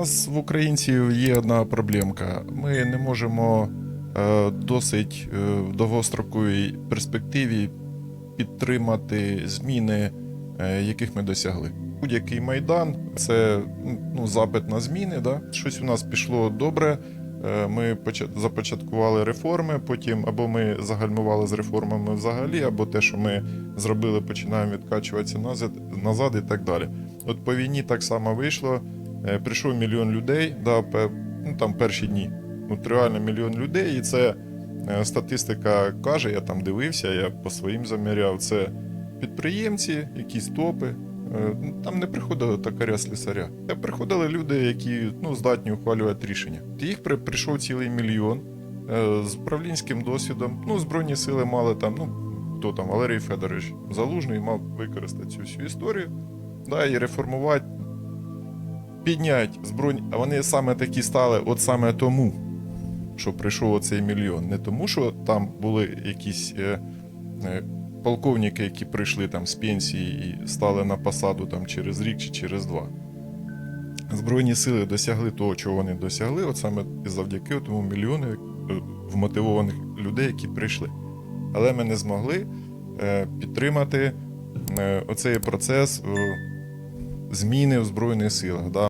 нас в українців є одна проблемка. Ми не можемо е, досить е, в довгостроковій перспективі підтримати зміни, е, яких ми досягли. Будь-який майдан це ну, запит на зміни. Да? Щось у нас пішло добре. Ми поча- започаткували реформи, потім або ми загальмували з реформами взагалі, або те, що ми зробили, починаємо відкачуватися назад, назад і так далі. От по війні так само вийшло. Е, Прийшов мільйон людей, да, ну, там перші дні. От реально мільйон людей, і це е, статистика каже, я там дивився, я по своїм заміряв. Це підприємці, якісь топи. Е, ну, Там не приходили токаря слісаря. Приходили люди, які ну, здатні ухвалювати рішення. Їх при- прийшов цілий мільйон з управлінським досвідом. Ну, Збройні сили мали там, ну, хто там, Валерій Федорович Залужний мав використати цю всю історію да, і реформувати, підняти збройні. А вони саме такі стали, от саме тому, що прийшов оцей мільйон. Не тому, що там були якісь е, е, полковники, які прийшли там з пенсії і стали на посаду там через рік чи через два. Збройні сили досягли того, чого вони досягли, от саме завдяки тому мільйону е, вмотивованих людей, які прийшли. Але ми не змогли е, підтримати е, оцей процес зміни в Збройних силах.